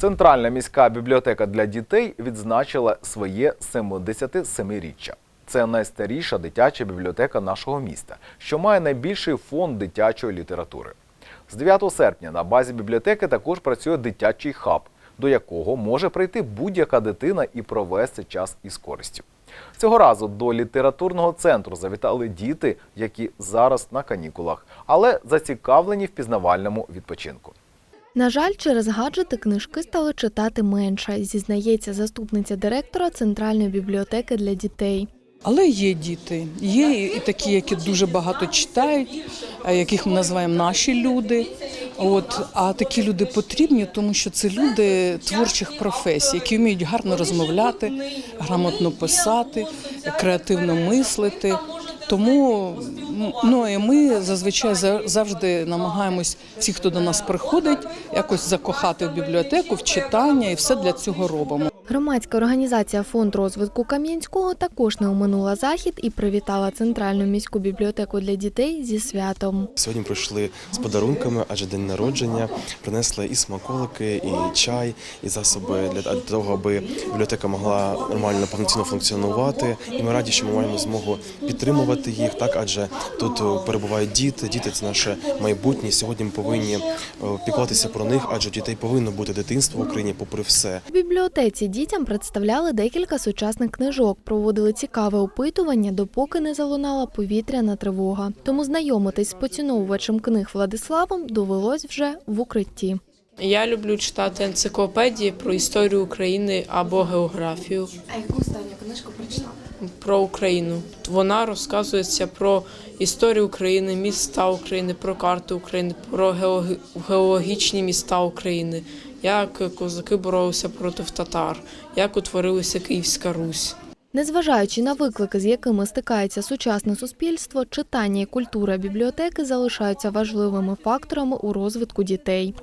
Центральна міська бібліотека для дітей відзначила своє 77-річчя. Це найстаріша дитяча бібліотека нашого міста, що має найбільший фонд дитячої літератури. З 9 серпня на базі бібліотеки також працює дитячий хаб, до якого може прийти будь-яка дитина і провести час із користю. Цього разу до літературного центру завітали діти, які зараз на канікулах, але зацікавлені в пізнавальному відпочинку. На жаль, через гаджети книжки стали читати менше, зізнається заступниця директора Центральної бібліотеки для дітей. Але є діти, є і такі, які дуже багато читають, яких ми називаємо наші люди. От а такі люди потрібні, тому що це люди творчих професій, які вміють гарно розмовляти, грамотно писати, креативно мислити. Тому ну і ми зазвичай за- завжди намагаємось всіх, хто до нас приходить, якось закохати в бібліотеку, в читання, і все для цього робимо. Громадська організація Фонд розвитку Кам'янського також не оминула захід і привітала Центральну міську бібліотеку для дітей зі святом. Сьогодні прийшли з подарунками, адже день народження принесли і смаколики, і чай, і засоби для того, аби бібліотека могла нормально повноцінно функціонувати. І ми раді, що ми маємо змогу підтримувати їх. Так, адже тут е, перебувають діти. Діти це наше майбутнє. Сьогодні ми повинні е, піклуватися про них, адже дітей повинно бути дитинство в Україні, попри все. В бібліотеці дітям представляли декілька сучасних книжок, проводили цікаве опитування, допоки не залунала повітряна тривога. Тому знайомитись з поціновувачем книг Владиславом довелось вже в укритті. Я люблю читати енциклопедії про історію України або географію А яку останню книжку прочитала? про Україну. Вона розказується про історію України, міста України, про карти України, про геологічні міста України, як козаки боролися проти татар, як утворилася Київська Русь. Незважаючи на виклики, з якими стикається сучасне суспільство, читання і культура бібліотеки залишаються важливими факторами у розвитку дітей.